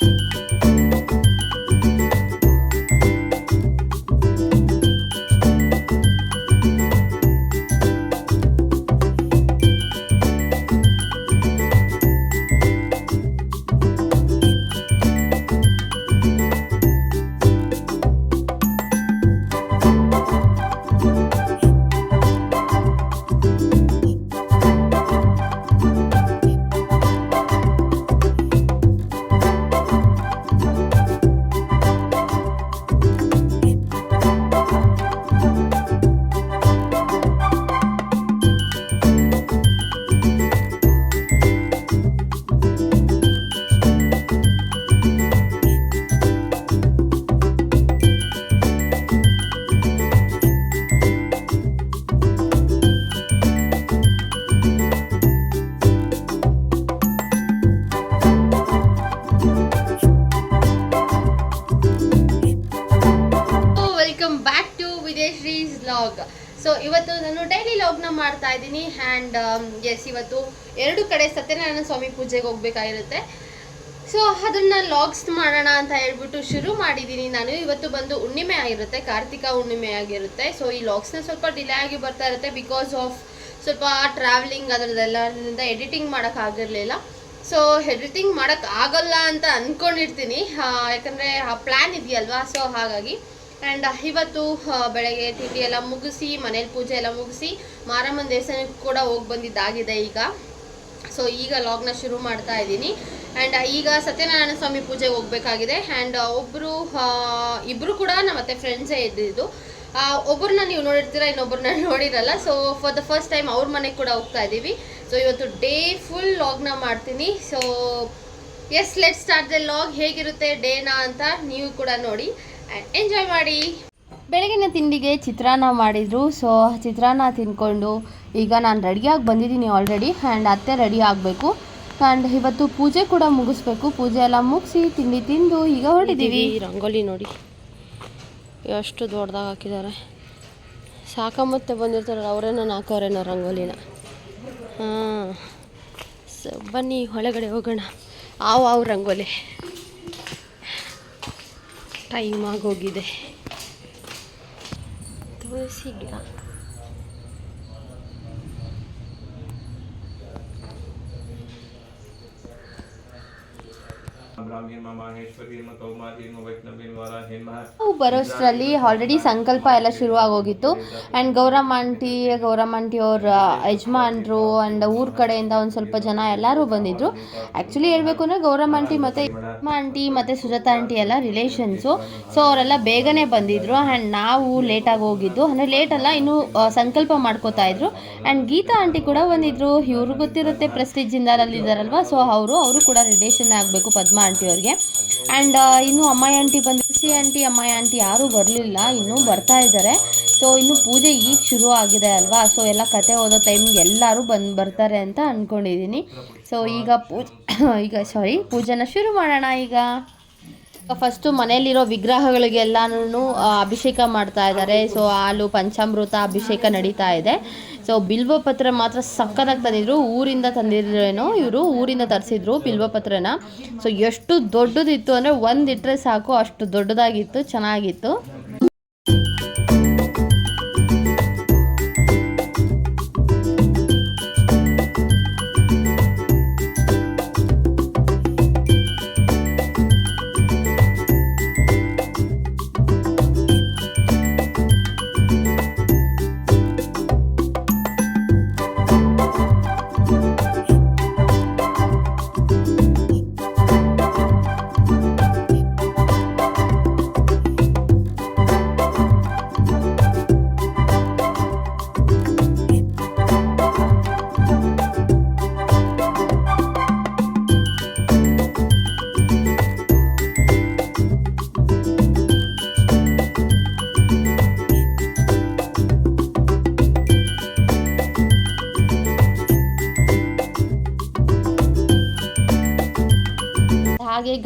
you log so ಇವತ್ತು ನಾನು daily ಲಾಗ್ನ ಮಾಡ್ತಾ ಇದ್ದೀನಿ. ಆ್ಯಂಡ್ ಎಸ್ ಇವತ್ತು ಎರಡು ಕಡೆ ಸತ್ಯನಾರಾಯಣ ಸ್ವಾಮಿ ಪೂಜೆಗೆ ಹೋಗ್ಬೇಕಾಗಿರುತ್ತೆ. ಸೊ ಅದನ್ನ ಲಾಗ್ಸ್ ಮಾಡೋಣ ಅಂತ ಹೇಳ್ಬಿಟ್ಟು ಶುರು ಮಾಡಿದ್ದೀನಿ ನಾನು. ಇವತ್ತು ಬಂದು ಹುಣ್ಣಿಮೆ ಆಗಿರುತ್ತೆ, ಕಾರ್ತಿಕ ಹುಣ್ಣಿಮೆ ಆಗಿರುತ್ತೆ. ಸೊ ಈ ಲಾಗ್ಸ್ನ ಸ್ವಲ್ಪ ಡಿಲೇ ಆಗಿ ಬರ್ತಾ ಇರುತ್ತೆ ಬಿಕಾಸ್ ಆಫ್ ಸ್ವಲ್ಪ ಟ್ರಾವೆಲಿಂಗ್ ಅದರದ್ದೆಲ್ಲರಿಂದ ಎಡಿಟಿಂಗ್ ಮಾಡೋಕ್ಕಾಗಿರಲಿಲ್ಲ ಸೊ ಎಡಿಟಿಂಗ್ ಮಾಡೋಕ್ಕಾಗಲ್ಲ ಅಂತ ಅಂದ್ಕೊಂಡಿರ್ತೀನಿ ಯಾಕಂದ್ರೆ ಆ ಪ್ಲ್ಯಾನ್ ಇದೆಯಲ್ವಾ? ಸೊ ಹಾಗಾಗಿ ಆ್ಯಂಡ್ ಇವತ್ತು ಬೆಳಗ್ಗೆ ತಿಂಡಿ ಎಲ್ಲ ಮುಗಿಸಿ, ಮನೇಲಿ ಪೂಜೆ ಎಲ್ಲ ಮುಗಿಸಿ, ಮಾರಮ್ಮನ ದೇವಸ್ಥಾನಕ್ಕೆ ಕೂಡ ಹೋಗಿ ಬಂದಿದ್ದಾಗಿದೆ ಈಗ. ಸೊ ಈಗ ಲಾಗ್ನ ಶುರು ಮಾಡ್ತಾ ಇದ್ದೀನಿ. ಆ್ಯಂಡ್ ಈಗ ಸತ್ಯನಾರಾಯಣ ಸ್ವಾಮಿ ಪೂಜೆಗೆ ಹೋಗಬೇಕಾಗಿದೆ. ಆ್ಯಂಡ್ ಒಬ್ಬರು ಇಬ್ಬರು ಕೂಡ ನಮ್ಮ ಮತ್ತೆ ಫ್ರೆಂಡ್ಸೇ ಇದ್ದಿದ್ದು ಒಬ್ಬರನ್ನ ನೀವು ನೋಡಿರ್ತೀರ ಇನ್ನೊಬ್ಬರನ್ನ ನೋಡಿರಲ್ಲ. So for the first time ಅವ್ರ ಮನೆಗೆ ಕೂಡ ಹೋಗ್ತಾ ಇದ್ದೀವಿ. ಸೊ ಇವತ್ತು ಡೇ ಫುಲ್ ಲಾಗ್ನ ಮಾಡ್ತೀನಿ. So yes let start the log ಹೇಗಿರುತ್ತೆ ಡೇನಾ ಅಂತ ನೀವು ಕೂಡ ನೋಡಿ. ಎಂಜಾಯ್ ಮಾಡಿ. ಬೆಳಗಿನ ತಿಂಡಿಗೆ ಚಿತ್ರಾನ್ನ ಮಾಡಿದರು. ಸೊ ಚಿತ್ರಾನ್ನ ತಿನ್ಕೊಂಡು ಈಗ ನಾನು ರೆಡಿಯಾಗಿ ಬಂದಿದ್ದೀನಿ ಆಲ್ರೆಡಿ ಆ್ಯಂಡ್ ಅತ್ತೆ ರೆಡಿ ಆಗಬೇಕು. ಆ್ಯಂಡ್ ಇವತ್ತು ಪೂಜೆ ಕೂಡ ಮುಗಿಸ್ಬೇಕು. ಪೂಜೆ ಎಲ್ಲ ಮುಗಿಸಿ ತಿಂಡಿ ತಿಂದು ಈಗ ಹೊರಟಿದ್ದೀವಿ ರಂಗೋಲಿ ನೋಡಿ. ಎಷ್ಟು ದೊಡ್ಡದಾಗಿ ಹಾಕಿದ್ದಾರೆ. ಸಾಕಂಬತ್ತೆ ಬಂದಿರ್ತಾರೆ ಅವರೇನೋ ಹಾಕೋರೇನೋ ರಂಗೋಲಿನ. ಹಾಂ. ಸೊ ಬನ್ನಿ ಒಳಗಡೆ ಹೋಗೋಣ. ಆವು ಆವು ರಂಗೋಲಿ. ಟೈಮ್ ಆಗೋಗಿದೆ ತುಳಸಿ ಗಿಡ ನಾವು ಬರೋಷ್ಟರಲ್ಲಿ ಆಲ್ರೆಡಿ ಸಂಕಲ್ಪ ಎಲ್ಲ ಶುರು ಆಗೋಗಿತ್ತು. And Gowramma aunty Gowramma aunty ಅವ್ರ ಯಜಮಾನ್ರು ಆ್ಯಂಡ್ ಊರ ಕಡೆಯಿಂದ ಒಂದು ಸ್ವಲ್ಪ ಜನ ಎಲ್ಲರೂ ಬಂದಿದ್ರು. ಆ್ಯಕ್ಚುಲಿ ಹೇಳ್ಬೇಕು ಅಂದರೆ ಗೌರಮ್ಮ ಆಂಟಿ ಮತ್ತು ಯಜಮಾ ಆಂಟಿ ಮತ್ತು ಸುಜಾತಾ ಆಂಟಿ ಎಲ್ಲ ರಿಲೇಷನ್ಸು ಸೊ ಅವರೆಲ್ಲ ಬೇಗನೆ ಬಂದಿದ್ರು ಆ್ಯಂಡ್ ನಾವು ಲೇಟಾಗಿ ಹೋಗಿದ್ದು. ಅಂದರೆ ಲೇಟ್ ಅಲ್ಲ ಇನ್ನೂ ಸಂಕಲ್ಪ ಮಾಡ್ಕೋತಾ ಇದ್ರು. ಆ್ಯಂಡ್ ಗೀತಾ ಆಂಟಿ ಕೂಡ ಬಂದಿದ್ರು. ಇವ್ರಿಗೆ ಗೊತ್ತಿರುತ್ತೆ ಪ್ರೆಸ್ಟೀಜ್ ಜಿಂದಾರಲ್ಲಿ ಇದ್ದಾರಲ್ವಾ ಸೊ ಅವರು ಅವರು ಕೂಡ ರಿಲೇಷನ್ ಆಗಬೇಕು ಪದ್ಮಾ ಆಂಟಿ ಅವ್ರಿಗೆ. ಆ್ಯಂಡ್ ಇನ್ನು ಅಮ್ಮಾಯಿ ಆಂಟಿ ಬಂದು ಸಿ ಆಂಟಿ ಅಮ್ಮಾಯಿ ಆಂಟಿ ಯಾರೂ ಬರಲಿಲ್ಲ, ಇನ್ನೂ ಬರ್ತಾ ಇದ್ದಾರೆ. ಸೊ ಇನ್ನು ಪೂಜೆ ಈಗ ಶುರು ಆಗಿದೆ ಅಲ್ವಾ? ಸೊ ಎಲ್ಲ ಕತೆ ಓದೋ ಟೈಮ್ಗೆ ಎಲ್ಲರೂ ಬಂದು ಬರ್ತಾರೆ ಅಂತ ಅಂದ್ಕೊಂಡಿದ್ದೀನಿ ಸೊ ಈಗ ಪೂಜೆ ಈಗ ಸಾರಿ ಪೂಜೆನ ಶುರು ಮಾಡೋಣ ಈಗ. ಫಸ್ಟು ಮನೆಯಲ್ಲಿರೋ ವಿಗ್ರಹಗಳಿಗೆಲ್ಲನೂ ಅಭಿಷೇಕ ಮಾಡ್ತಾ ಇದ್ದಾರೆ. ಸೊ ಹಾಲು, ಪಂಚಾಮೃತ, ಅಭಿಷೇಕ ನಡೀತಾ ಇದೆ. ಸೊ ಬಿಲ್ವ ಪತ್ರ ಮಾತ್ರ ಸಕ್ಕತ್ತಾಗಿ ತಂದಿದ್ರು. ಊರಿಂದ ತಂದಿದ್ರೇನೋ ಇವರು, ಊರಿಂದ ತರಿಸಿದ್ರು ಬಿಲ್ವ ಪತ್ರನ ಸೊ ಎಷ್ಟು ದೊಡ್ಡದಿತ್ತು ಅಂದರೆ ಒಂದು ಇಟ್ಟರೆ ಸಾಕು, ಅಷ್ಟು ದೊಡ್ಡದಾಗಿತ್ತು, ಚೆನ್ನಾಗಿತ್ತು.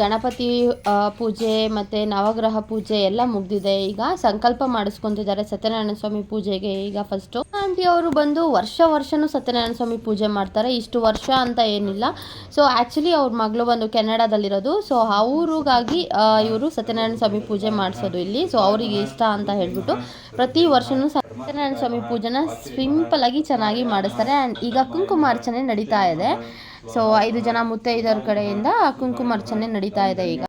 ಗಣಪತಿ ಪೂಜೆ ಮತ್ತು ನವಗ್ರಹ ಪೂಜೆ ಎಲ್ಲ ಮುಗ್ದಿದೆ. ಈಗ ಸಂಕಲ್ಪ ಮಾಡಿಸ್ಕೊತಿದ್ದಾರೆ ಸತ್ಯನಾರಾಯಣ ಸ್ವಾಮಿ ಪೂಜೆಗೆ. ಈಗ ಫಸ್ಟು ಆಂಟಿ ಅವರು ಬಂದು ವರ್ಷ ವರ್ಷನೂ ಸತ್ಯನಾರಾಯಣ ಸ್ವಾಮಿ ಪೂಜೆ ಮಾಡ್ತಾರೆ. ಇಷ್ಟು ವರ್ಷ ಅಂತ ಏನಿಲ್ಲ. ಸೊ ಆ್ಯಕ್ಚುಲಿ ಅವ್ರ ಮಗಳು ಬಂದು ಕೆನಡಾದಲ್ಲಿರೋದು. ಸೊ ಅವ್ರಿಗಾಗಿ ಇವರು ಸತ್ಯನಾರಾಯಣ ಸ್ವಾಮಿ ಪೂಜೆ ಮಾಡಿಸೋದು ಇಲ್ಲಿ. ಸೊ ಅವರಿಗೆ ಇಷ್ಟ ಅಂತ ಹೇಳ್ಬಿಟ್ಟು ಪ್ರತಿ ವರ್ಷನೂ ಸತ್ಯನಾರಾಯಣ ಸ್ವಾಮಿ ಪೂಜೆನ ಸಿಂಪಲ್ ಆಗಿ ಚೆನ್ನಾಗಿ ಮಾಡಿಸ್ತಾರೆ. ಆ್ಯಂಡ್ ಈಗ ಕುಂಕುಮಾರ್ಚನೆ ನಡೀತಾ ಇದೆ. ಸೊ ಐದು ಜನ ಮುತ್ತೈದರ ಕಡೆಯಿಂದ ಕುಂಕುಮಾರ್ಚನೆ ನಡೀತಾ ಇದೆ ಈಗ.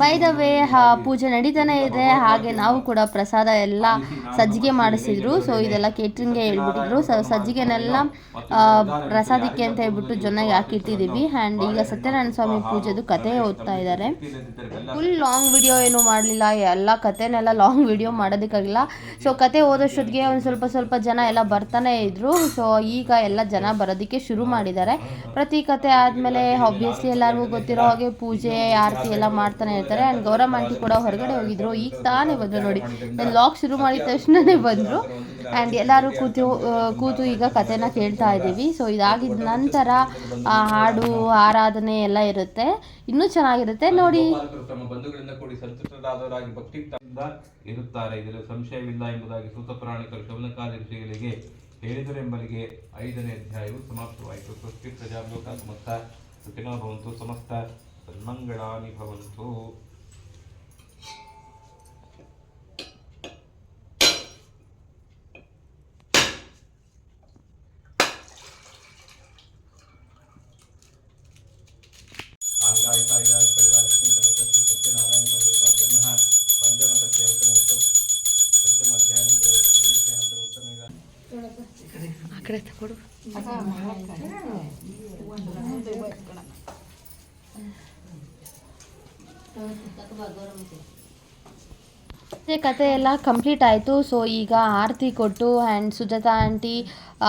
ಬೈ ದ ವೇ ಪೂಜೆ ನಡೀತಾನೆ ಇದೆ. ಹಾಗೆ ನಾವು ಕೂಡ ಪ್ರಸಾದ ಎಲ್ಲ ಸಜ್ಜಿಗೆ ಮಾಡಿಸಿದ್ರು. ಸೊ ಇದೆಲ್ಲ ಕೇಟ್ರಿಂಗ್ಗೆ ಹೇಳ್ಬಿಟ್ಟಿದ್ರು. ಸೊ ಸಜ್ಜಿಗೆನೆಲ್ಲ ಪ್ರಸಾದಕ್ಕೆ ಅಂತ ಹೇಳ್ಬಿಟ್ಟು ಜೊನ್ನಾಗಿ ಹಾಕಿಟ್ಟಿದ್ದೀವಿ. ಆ್ಯಂಡ್ ಈಗ ಸತ್ಯನಾರಾಯಣ ಸ್ವಾಮಿ ಪೂಜೆದು ಕತೆ ಓದ್ತಾ ಇದ್ದಾರೆ. ಫುಲ್ ಲಾಂಗ್ ವಿಡಿಯೋ ಏನು ಮಾಡಲಿಲ್ಲ. ಎಲ್ಲ ಕತೆನೆಲ್ಲ ಲಾಂಗ್ ವಿಡಿಯೋ ಮಾಡೋದಕ್ಕಾಗಿಲ್ಲ. ಸೊ ಕತೆ ಓದೋಷ್ಟೊತ್ತಿಗೆ ಒಂದು ಸ್ವಲ್ಪ ಸ್ವಲ್ಪ ಜನ ಎಲ್ಲ ಬರ್ತಾನೆ ಇದ್ರು. ಸೊ ಈಗ ಎಲ್ಲ ಜನ ಬರೋದಕ್ಕೆ ಶುರು ಮಾಡಿದ್ದಾರೆ. ಪ್ರತಿ ಕತೆ ಆದಮೇಲೆ ಆಬ್ವಿಯಸ್ಲಿ ಎಲ್ಲರಿಗೂ ಗೊತ್ತಿರೋ ಹಾಗೆ ಪೂಜೆ, ಆರತಿ ಎಲ್ಲ ಮಾಡ್ತಾನೆ ಇರ್ತಾರೆ ಆ್ಯಂಡ್ ಗೌರಮ್ಮ ಆಂಟಿ ಕೂಡ ಹೊರಗಡೆ ಹೋಗಿದ್ರು. ಈಗ ತಾನೇ ಬಂದರು ನೋಡಿ. ನಾನು ಲಾಕ್ ಶುರು ಮಾಡಿದ ತಕ್ಷಣನೇ ಬಂದರು. ಆ್ಯಂಡ್ ಎಲ್ಲರೂ ಕೂತು ಕೂತು ಈಗ ಕಥೆನ ಕೇಳ್ತಾ ಇದ್ದೀವಿ. ಸೊ ಇದಾಗಿದ ನಂತರ ಆ, ಹಾಡು ಆರಾಧನೆ ಎಲ್ಲ ಇರುತ್ತೆ. ಇನ್ನೂ ಚೆನ್ನಾಗಿರುತ್ತೆ. ನೋಡಿ. ತಮ್ಮ ಬಂಧುಗಳಿಂದ ಕೂಡಿ ಸಂತುಷ್ಟರಾದವರಾಗಿ ಭಕ್ತಿ ಇರುತ್ತಾರೆ ಇದರಲ್ಲಿ ಸಂಶಯವಿಲ್ಲ ಎಂಬುದಾಗಿ ಸೂತ ಪುರಾಣಿಕರು ಶೌನಕಾದಿ ಋಷಿಗಳಿಗೆ ಹೇಳಿದರೆಂಬಲಿಗೆ ಐದನೇ ಅಧ್ಯಾಯವು ಸಮಾಪ್ತವಾಯಿತು ಸ್ವಸ್ತಿ ಪ್ರಜಾಲೋಕ ಸಮಸ್ತ ಸುಖಿನೋ ಭವಂತು ಸಮಸ್ತ సన్మంగళాని భవంతు. అక్కడ. ఎత్తకూడదు ಮತ್ತೆ ಕತೆ ಎಲ್ಲ ಕಂಪ್ಲೀಟ್ ಆಯಿತು. ಸೊ ಈಗ ಆರತಿ ಕೊಟ್ಟು ಆ್ಯಂಡ್ ಸುಜಾತಾ ಆಂಟಿ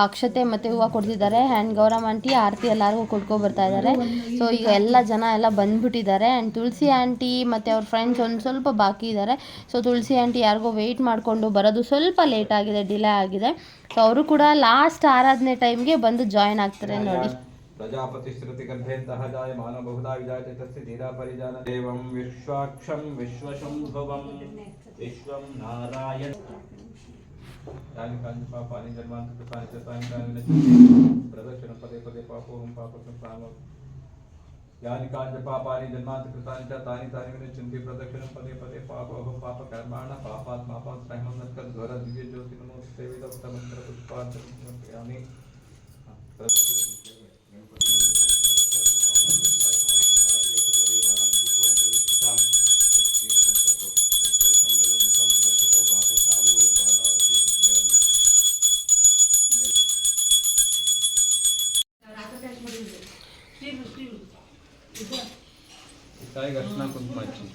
ಅಕ್ಷತೆ ಮತ್ತು ಹೂವು ಕೊಡ್ತಿದ್ದಾರೆ. ಆ್ಯಂಡ್ ಗೌರಮ್ಮ ಆಂಟಿ ಆರತಿ ಎಲ್ಲರಿಗೂ ಕೊಟ್ಕೊ ಬರ್ತಾ ಇದ್ದಾರೆ. ಸೊ ಈಗ ಎಲ್ಲ ಜನ ಎಲ್ಲ ಬಂದ್ಬಿಟ್ಟಿದ್ದಾರೆ. ಆ್ಯಂಡ್ ತುಳಸಿ ಆಂಟಿ ಮತ್ತು ಅವ್ರ ಫ್ರೆಂಡ್ಸ್ ಒಂದು ಸ್ವಲ್ಪ ಬಾಕಿ ಇದ್ದಾರೆ. ಸೊ ತುಳಸಿ ಆಂಟಿ ಯಾರಿಗೋ ವೆಯ್ಟ್ ಮಾಡಿಕೊಂಡು ಬರೋದು ಸ್ವಲ್ಪ ಲೇಟ್ ಆಗಿದೆ ಡಿಲೇ ಆಗಿದೆ. ಸೊ ಅವರು ಕೂಡ ಲಾಸ್ಟ್ ಆರಾಧನೆ ಟೈಮ್ಗೆ ಬಂದು ಜಾಯ್ನ್ ಆಗ್ತಾರೆ ನೋಡಿ. प्रजापतिश्रुतिगर्भेन्तः जायमानो बहुधा विजायते तस्य धीरा परिजान एवं विश्वाक्षं विश्वशम्भुवं विश्वं नारायण। यानि कानि पापानि जन्मान्ति कृतानि च कानि न पदे पदे पापोऽहं पापकृतानो यानि कानि पापानि जन्मान्ति कृतानि च तानि तानि विनश्यन्ति प्रदक्षिणं पदे पदे पापोऽहं पापकर्माण, पापात् पापात् सहमं वेदोक्तमन्त्रपुष्पार्थं समर्पयामि। ತಾಯಿಗೆ ಅರ್ಶನ ಕುಂಕುಮ ಹಚ್ಚಿ.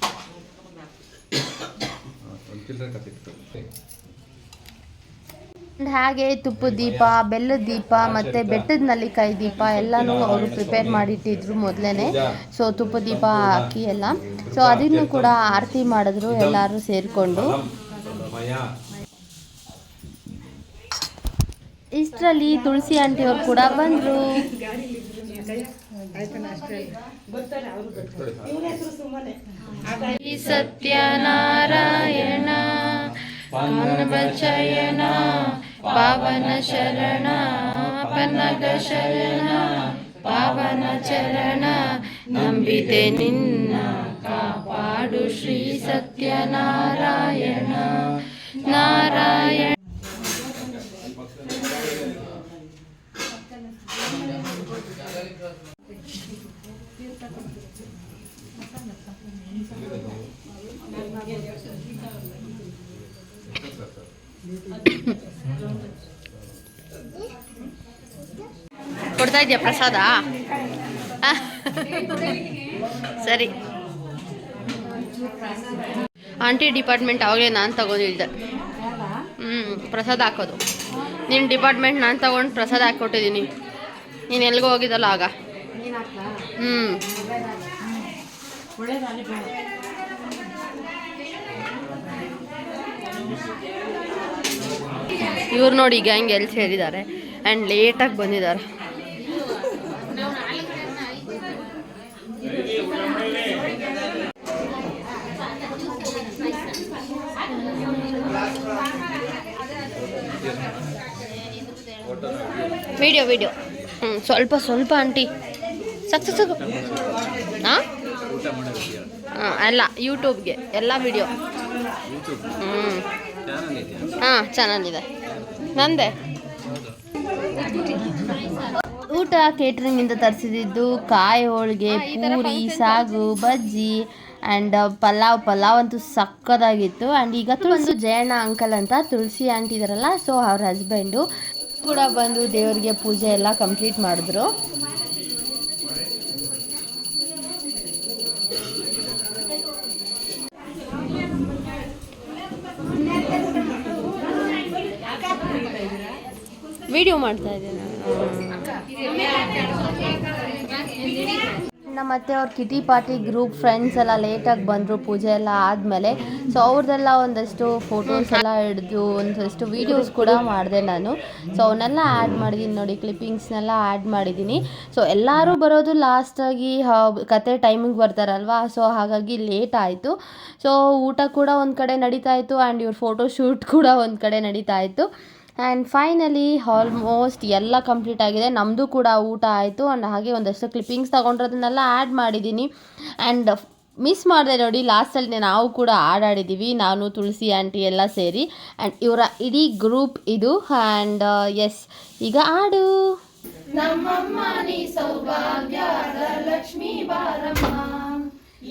ಒಂದು ಚಿಲ್ಲರೆ ಕತ್ತಿತ್ತು And ಹಾಗೆ ತುಪ್ಪದ ದೀಪ ಬೆಲ್ಲ ದೀಪ ಮತ್ತೆ ಬೆಟ್ಟದ ನಲ್ಲಿಕಾಯಿ ದೀಪ ಎಲ್ಲನೂ ಅವರು ಪ್ರಿಪೇರ್ ಮಾಡಿಟ್ಟಿದ್ರು ಮೊದಲೇ ಸೊ ತುಪ್ಪ ದೀಪ ಹಾಕಿ ಎಲ್ಲ. ಸೊ ಅದನ್ನು ಕೂಡ ಆರತಿ ಮಾಡಿದ್ರು ಎಲ್ಲಾರು ಸೇರಿಕೊಂಡು. ಇಷ್ಟರಲ್ಲಿ ತುಳಸಿ ಆಂಟಿ ಅವ್ರು ಕೂಡ ಬಂದರು. ಸತ್ಯನಾರಾಯಣ ಪಾನವಚಯನ ಪಾವನ ಶರಣ ಪನಗ ಶರಣ ಪಾವನ ಚರಣ ನಂಬಿದೆ ನಿನ್ನ ಕಾಪಾಡು ಶ್ರೀ ಸತ್ಯನಾರಾಯಣ. ನಾರಾಯಣ. ಕೊಡ್ತಾ ಇದೆಯಾ ಪ್ರಸಾದ? ಸರಿ. ಆಂಟಿ ಡಿಪಾರ್ಟ್ಮೆಂಟ್ ಆವಾಗಲೇ ನಾನು ತಗೊಂಡಿದ್ದೆ. ಹ್ಞೂ ಪ್ರಸಾದ ಹಾಕೋದು. ನಿನ್ನ ಡಿಪಾರ್ಟ್ಮೆಂಟ್ ನಾನು ತಗೊಂಡು ಪ್ರಸಾದ ಹಾಕ್ಕೊಟ್ಟಿದ್ದೀನಿ ನೀನು ಎಲ್ಲಿಗೂ ಹೋಗಿದ್ದಲ್ಲ ಆಗ. ಹ್ಞೂ ಇವ್ರು ನೋಡಿ ಗ್ಯಾಂಗ್ ಎಲ್ಲಿ ಸೇರಿದ್ದಾರೆ ಆ್ಯಂಡ್ ಲೇಟಾಗಿ ಬಂದಿದ್ದಾರೆ. ವಿಡಿಯೋ ವಿಡಿಯೋ ಹ್ಞೂ ಸ್ವಲ್ಪ ಸ್ವಲ್ಪ ಆಂಟಿ ಸಾಕು ಸಾಕು ಸಾಕು ಹಾಂ? ಹಾಂ ಅಲ್ಲ ಯೂಟ್ಯೂಬ್ಗೆ ಎಲ್ಲ ವಿಡಿಯೋ ಹ್ಞೂ ಹಾಂ ಚೆನ್ನಾಗಿದೆ. ನಂದೆ? ಊಟ ಕೇಟ್ರಿಂಗಿಂದ ತರಿಸಿದ್ದು ಕಾಯಿ ಹೋಳಿಗೆ ಪೂರಿ ಸಾಗು ಬಜ್ಜಿ ಆ್ಯಂಡ್ ಪಲಾವ್. ಪಲಾವ್ ಅಂತೂ ಸಕ್ಕದಾಗಿತ್ತು ಆ್ಯಂಡ್ ಈಗ ತುಳಸಿ ಜಯಣ್ಣ ಅಂಕಲ್ ಅಂತ ತುಳಸಿ ಆಂಟಿ ಇದಾರಲ್ಲ ಸೊ ಅವ್ರ ಹಸ್ಬೆಂಡು ಕೂಡ ಬಂದು ದೇವರಿಗೆ ಪೂಜೆ ಎಲ್ಲ ಕಂಪ್ಲೀಟ್ ಮಾಡಿದ್ರು. ವಿಡಿಯೋ ಮಾಡ್ತಾ ಇದ್ದೀನಿ. ನಮ್ಮ ಅತ್ತೆ ಅವ್ರ ಕಿಟಿ ಪಾರ್ಟಿ ಗ್ರೂಪ್ ಫ್ರೆಂಡ್ಸ್ ಎಲ್ಲ ಲೇಟಾಗಿ ಬಂದರು ಪೂಜೆ ಎಲ್ಲ ಆದಮೇಲೆ. ಸೊ ಅವ್ರದ್ದೆಲ್ಲ ಒಂದಷ್ಟು ಫೋಟೋಸ್ ಎಲ್ಲ ಹಿಡಿದು ಒಂದಷ್ಟು ವೀಡಿಯೋಸ್ ಕೂಡ ಮಾಡಿದೆ ನಾನು. ಸೊ ಅವನ್ನೆಲ್ಲ ಆ್ಯಡ್ ಮಾಡಿದ್ದೀನಿ ನೋಡಿ ಕ್ಲಿಪ್ಪಿಂಗ್ಸ್ನೆಲ್ಲ ಆ್ಯಡ್ ಮಾಡಿದ್ದೀನಿ ಸೊ ಎಲ್ಲರೂ ಬರೋದು ಲಾಸ್ಟಾಗಿ ಕತೆ ಟೈಮಿಗೆ ಬರ್ತಾರಲ್ವಾ? ಸೊ ಹಾಗಾಗಿ ಲೇಟ್ ಆಯಿತು. ಸೊ ಊಟ ಕೂಡ ಒಂದು ಕಡೆ ನಡೀತಾ ಇತ್ತು ಆ್ಯಂಡ್ ಇವ್ರ ಫೋಟೋ ಶೂಟ್ ಕೂಡ ಒಂದು ಕಡೆ ನಡೀತಾ ಇತ್ತು. ಆ್ಯಂಡ್ ಫೈನಲಿ ಆಲ್ಮೋಸ್ಟ್ ಎಲ್ಲ ಕಂಪ್ಲೀಟ್ ಆಗಿದೆ. ನಮ್ಮದು ಕೂಡ ಊಟ ಆಯಿತು. ಆ್ಯಂಡ್ ಹಾಗೆ ಒಂದಷ್ಟು ಕ್ಲಿಪ್ಪಿಂಗ್ಸ್ ತೊಗೊಂಡ್ರದನ್ನೆಲ್ಲ ಆ್ಯಡ್ ಮಾಡಿದ್ದೀನಿ ಆ್ಯಂಡ್ ಮಿಸ್ ಮಾಡಿದೆ ನೋಡಿ ಲಾಸ್ಟಲ್ಲಿ ನಾವು ಕೂಡ ಆಡಾಡಿದ್ದೀವಿ ನಾನು, ತುಳಸಿ ಆಂಟಿ ಎಲ್ಲ ಸೇರಿ. ಆ್ಯಂಡ್ ಇವರ ಇಡೀ ಗ್ರೂಪ್ ಇದು. ಆ್ಯಂಡ್ ಎಸ್ ಈಗ ಆಡು. ನಮ್ಮಮ್ಮ ಲಕ್ಷ್ಮೀ ಬಾರಮ್ಮ.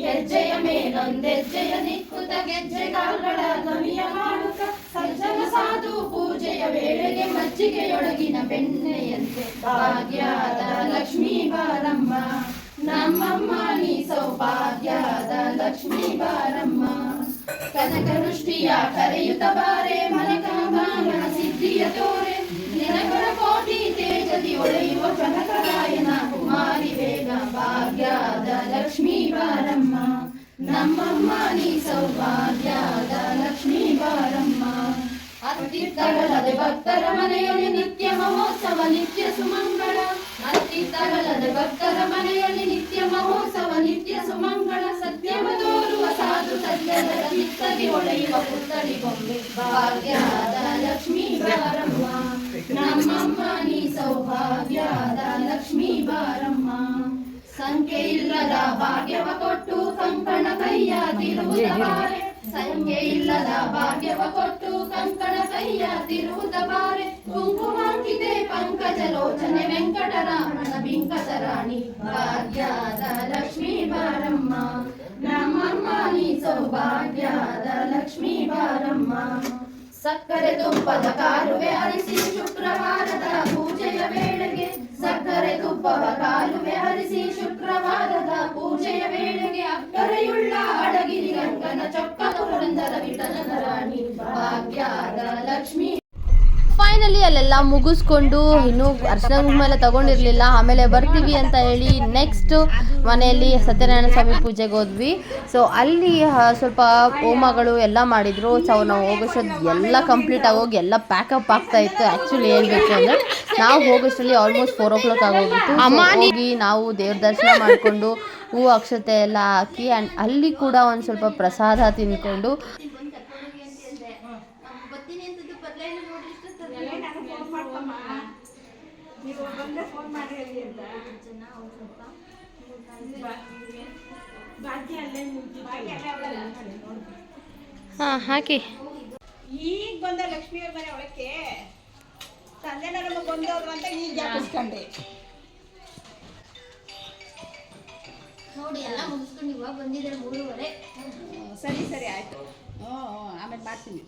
ಹೆಜ್ಜೆಯ ಮೇಲೊಂದೆಜ್ಜೆಯ ನಿಕ್ಕುತ ಗೆಜ್ಜೆಗಾಲ್ಗಳ ಧ್ವನಿಯ ಮಾಡುತ್ತ ಸಜ್ಜನ ಸಾಧು ಪೂಜೆಯ ವೇಳೆಗೆ ಮಜ್ಜಿಗೆಯೊಳಗಿನ ಬೆಣ್ಣೆಯಂತೆ ಭಾಗ್ಯದ ಲಕ್ಷ್ಮೀ ಬಾರಮ್ಮ. ನಮ್ಮಮ್ಮ, ನೀ ಸೌಭಾಗ್ಯದ ಲಕ್ಷ್ಮೀ ಬಾರಮ್ಮ. ಕನಕ ವೃಷ್ಟಿಯ ಕರೆಯುತ್ತ ಬಾರೆ ಮನಕಾಮನ ಸಿದ್ಧಿಯ ತೋರೆ. ನಿನಗರ ಕೋಟಿ ತೇಜದಿ ಒಳೆಯುವ ಕನಕರಾಯನ ಕುಮಾರಿ ಬೇಗ ಭಾಗ್ಯದ ಲಕ್ಷ್ಮೀ ಬಾರಮ್ಮ. ನಮ್ಮಮ್ಮ ನೀ ಸೌಭಾಗ್ಯದ ಲಕ್ಷ್ಮೀ ಬಾರಮ್ಮ. ಅತ್ತಿತ್ತಗಲದೆ ಭಕ್ತರ ಮನೆಯಲ್ಲಿ ನಿತ್ಯ ಮಹೋತ್ಸವ, ನಿತ್ಯ ಸುಮಂಗಳ. ಅತ್ತಿತ್ತಗಲದೆ ಭಕ್ತರ ಮನೆಯಲ್ಲಿ ನಿತ್ಯ ಮಹೋತ್ಸವ, ನಿತ್ಯ ಸುಮಂಗಳ. ಸತ್ಯವ ತೋರುವ ಸಾಧು ಸತ್ಯದ ಚಿತ್ತದಿ ಪುತ್ತಳಿ ಬೊಂಬೆ ಭಾಗ್ಯದ ಲಕ್ಷ್ಮೀ ಬಾರಮ್ಮ. ನಮ್ಮಮ್ಮ ನೀ ಸೌಭಾಗ್ಯದ ಲಕ್ಷ್ಮೀ ಬಾರಮ್ಮ. ಸಂಖ್ಯೆ ಇಲ್ಲದ ಭಾಗ್ಯವ ಕೊಟ್ಟು ಕಂಕಣ ಕೈಯ ತಿರುವುದಬಾರೆ ಸಂಖ್ಯೆ ಇಲ್ಲದ ಭಾಗ್ಯವ ಕೊಟ್ಟು ಕಂಕಣ ಕೈಯ ತಿರುವುದಬಾರೆ ಕುಂಕುಮಾಂಕಿದೆ ಪಂಕಜ ಲೋಚನೆ ವೆಂಕಟರಾಮನ ಬಿಂಕದ ರಾಣಿ. ಭಾಗ್ಯದ ಲಕ್ಷ್ಮೀ ಬಾರಮ್ಮ. ನಮ್ಮಮ್ಮ ನೀ ಸೌಭಾಗ್ಯದ ಲಕ್ಷ್ಮೀ ಬಾರಮ್ಮ. ಸಕ್ಕರೆ ತುಪ್ಪದ ಕಾರುವೆ ಅರಿಸಿ ಶುಕ್ರವಾರದ ಪೂಜೆಯ ವೇಳೆಗೆ ಸಕ್ಕರೆ ತುಪ್ಪವ ಕಾಲುವೆ ಹರಿಸಿ ಶುಕ್ರವಾರದ ಪೂಜೆಯ ವೇಳೆಗೆ ಅಕ್ಕರೆಯುಳ್ಳ ಅಡಗಿರಿ ರಂಗನ ಚೊಕ್ಕ ಪುರಂದರ ವಿಠಲನ ರಾಣಿ ಭಾಗ್ಯದ ಲಕ್ಷ್ಮೀ ಫೈನಲಿ ಅಲ್ಲೆಲ್ಲ ಮುಗಿಸ್ಕೊಂಡು ಇನ್ನೂ ಅರ್ಶನ ಎಲ್ಲ ತಗೊಂಡಿರ್ಲಿಲ್ಲ. ಆಮೇಲೆ ಬರ್ತೀವಿ ಅಂತ ಹೇಳಿ ನೆಕ್ಸ್ಟ್ ಮನೆಯಲ್ಲಿ ಸತ್ಯನಾರಾಯಣ ಸ್ವಾಮಿ ಪೂಜೆಗೆ ಹೋದ್ವಿ. ಸೊ ಅಲ್ಲಿ ಸ್ವಲ್ಪ ಹೋಮಗಳು ಎಲ್ಲ ಮಾಡಿದ್ರು. ಸೊ ನಾವು ಹೋಗೋಷ್ಟು ಎಲ್ಲ ಕಂಪ್ಲೀಟ್ ಆಗೋಗಿ ಎಲ್ಲ ಪ್ಯಾಕಪ್ ಆಗ್ತಾ ಇತ್ತು. ಆ್ಯಕ್ಚುಲಿ ಹೇಳ್ಬೇಕು ಅಂದರೆ ನಾವು ಹೋಗೋಷ್ಟರಲ್ಲಿ ಆಲ್ಮೋಸ್ಟ್ ಫೋರ್ ಓ ಕ್ಲಾಕ್ ಆಗೋಗಿತ್ತು ಹೋಗಿ ನಾವು ದೇವ್ರ ದರ್ಶನ ಮಾಡಿಕೊಂಡು ಹೂ ಅಕ್ಷತೆ ಎಲ್ಲ ಹಾಕಿ ಆ್ಯಂಡ್ ಅಲ್ಲಿ ಕೂಡ ಒಂದು ಸ್ವಲ್ಪ ಪ್ರಸಾದ ತಿಂದ್ಕೊಂಡು ನೀವು ಬಂದ್ರೆ ಫೋನ್ ಮಾಡಿ ಹೇಳಿ ಅಂತ ಭಾಗ್ಯ ಅಲ್ಲೇ ಅಲ್ಲೇ ಅವಳಲ್ಲ? ಹಾ ಹಾಕಿ. ಈಗ ಬಂದ ಲಕ್ಷ್ಮಿಯವ್ರ ಮನೆ ಒಳಕ್ಕೆ ತಂದೆ ನಮ್ಮ ಬಂದವ್ರು ಅಂತ ಈಗ ಜಾಪಿಸ್ಕೊಂಡೆ ನೋಡಿ ಎಲ್ಲ ಮುಗಿಸ್ಕೊಂಡು ಇವಾಗ ಬಂದಿದ್ದಾರೆ ಮೂರುವರೆ. ಸರಿ ಸರಿ ಆಯ್ತು. ಹ್ಞೂ ಹ್ಞೂ ಆಮೇಲೆ ಮಾಡ್ತೀನಿ.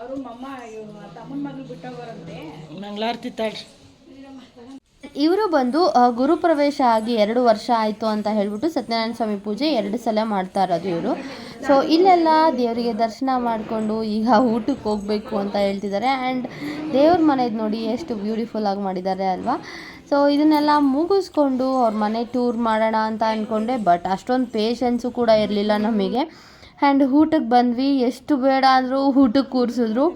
ಅವರು ಮಮ್ಮ ತಮ್ಮನ ಮಗಳು ಬಿಟ್ಟೋಗೋರಂತೆ. ಮಂಗಳಾರತಿ ತಾಳ್ರಿ. ಇವರು ಬಂದು ಗುರುಪ್ರವೇಶ ಆಗಿ ಎರಡು ವರ್ಷ ಆಯಿತು ಅಂತ ಹೇಳ್ಬಿಟ್ಟು ಸತ್ಯನಾರಾಯಣ ಸ್ವಾಮಿ ಪೂಜೆ ಎರಡು ಸಲ ಮಾಡ್ತಾ ಇರೋದು ಇವರು. ಸೊ ಇಲ್ಲೆಲ್ಲ ದೇವರಿಗೆ ದರ್ಶನ ಮಾಡಿಕೊಂಡು ಈಗ ಊಟಕ್ಕೆ ಹೋಗಬೇಕು ಅಂತ ಹೇಳ್ತಿದ್ದಾರೆ. ಆ್ಯಂಡ್ ದೇವ್ರ ಮನೆದು ನೋಡಿ ಎಷ್ಟು ಬ್ಯೂಟಿಫುಲ್ ಆಗಿ ಮಾಡಿದ್ದಾರೆ ಅಲ್ವಾ? ಸೊ ಇದನ್ನೆಲ್ಲ ಮುಗಿಸ್ಕೊಂಡು ಅವ್ರ ಮನೆ ಟೂರ್ ಮಾಡೋಣ ಅಂತ ಅಂದ್ಕೊಂಡೆ ಬಟ್ ಅಷ್ಟೊಂದು ಪೇಷನ್ಸು ಕೂಡ ಇರಲಿಲ್ಲ ನಮಗೆ. ಆ್ಯಂಡ್ ಊಟಕ್ಕೆ ಬಂದ್ವಿ. ಎಷ್ಟು ಬೇಡ ಅಂದರೂ ಊಟಕ್ಕೆ ಕೂರಿಸಿದ್ರು.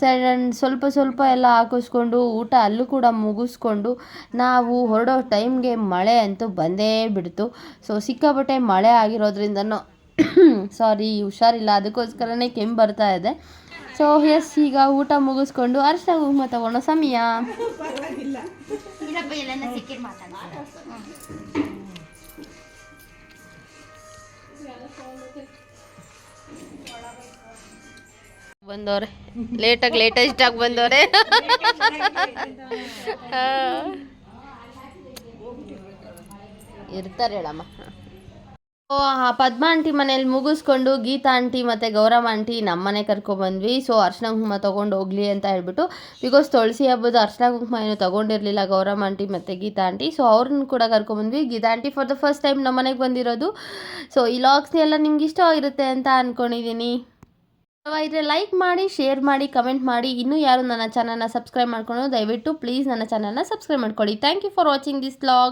ಸಡನ್ ಸ್ವಲ್ಪ ಸ್ವಲ್ಪ ಎಲ್ಲ ಹಾಕಿಸ್ಕೊಂಡು ಊಟ ಅಲ್ಲೂ ಕೂಡ ಮುಗಿಸ್ಕೊಂಡು ನಾವು ಹೊರಡೋ ಟೈಮ್ಗೆ ಮಳೆ ಅಂತೂ ಬಂದೇ ಬಿಡ್ತು. ಸೊ ಸಿಕ್ಕಾಪಟ್ಟೆ ಮಳೆ ಆಗಿರೋದ್ರಿಂದನೂ ಸಾರಿ ಹುಷಾರಿಲ್ಲ. ಅದಕ್ಕೋಸ್ಕರನೇ ಕೆಮ್ಮು ಬರ್ತಾ ಇದೆ. ಸೊ ಎಸ್ ಈಗ ಊಟ ಮುಗಿಸ್ಕೊಂಡು ಅರ್ಶಿನ ಕುಂಕುಮ ತಗೊಳ್ಳೋ ಸಮಯ. ಬಂದವ್ರೆ. ಲೇಟಾಗಿ ಲೇಟೆಸ್ಟ್ ಆಗಿ ಬಂದವ್ರೆ. ಇರ್ತಾರೆ ಹೇಳಮ್ಮ. ಸೊ ಪದ್ಮ ಆಂಟಿ ಮನೇಲಿ ಮುಗಿಸ್ಕೊಂಡು ಗೀತಾ ಆಂಟಿ ಮತ್ತು ಗೌರಮ್ಮ ಆಂಟಿ ನಮ್ಮ ಮನೆ ಕರ್ಕೊಬಂದ್ವಿ ಸೊ, ಅರ್ಶನ ಕುಂಕುಮ ತೊಗೊಂಡು ಹೋಗ್ಲಿ ಅಂತ ಹೇಳ್ಬಿಟ್ಟು, ಬಿಕಾಸ್ ತುಳಸಿ ಹಬ್ಬದ ಅರ್ಶಿನ ಕುಂಕುಮ ಏನು ತೊಗೊಂಡಿರಲಿಲ್ಲ ಗೌರಮ್ಮ ಆಂಟಿ ಮತ್ತು ಗೀತಾ ಆಂಟಿ. ಸೊ, ಅವ್ರನ್ನ ಕೂಡ ಕರ್ಕೊಬಂದ್ವಿ Geetha aunty for the first time ನಮ್ಮ ಮನೆಗೆ ಬಂದಿರೋದು. ಸೊ, ಈ ಲಾಕ್ಸ್ ಎಲ್ಲ ನಿಮ್ಗೆ ಇಷ್ಟವಾಗಿರುತ್ತೆ ಅಂತ ಅಂದ್ಕೊಂಡಿದ್ದೀನಿ ಇದ್ರೆ ಲೈಕ್ ಮಾಡಿ ಶೇರ್ ಮಾಡಿ ಕಮೆಂಟ್ ಮಾಡಿ. ಇನ್ನೂ ಯಾರು ನನ್ನ ಚಾನಲ್ನ ಸಬ್ಸ್ಕ್ರೈಬ್ ಮಾಡ್ಕೊಂಡು ದಯವಿಟ್ಟು ಪ್ಲೀಸ್ ನನ್ನ ಚಾನಲ್ನ ಸಬ್ಸ್ಕ್ರೈಬ್ ಮಾಡ್ಕೊಳ್ಳಿ. Thank you for watching this log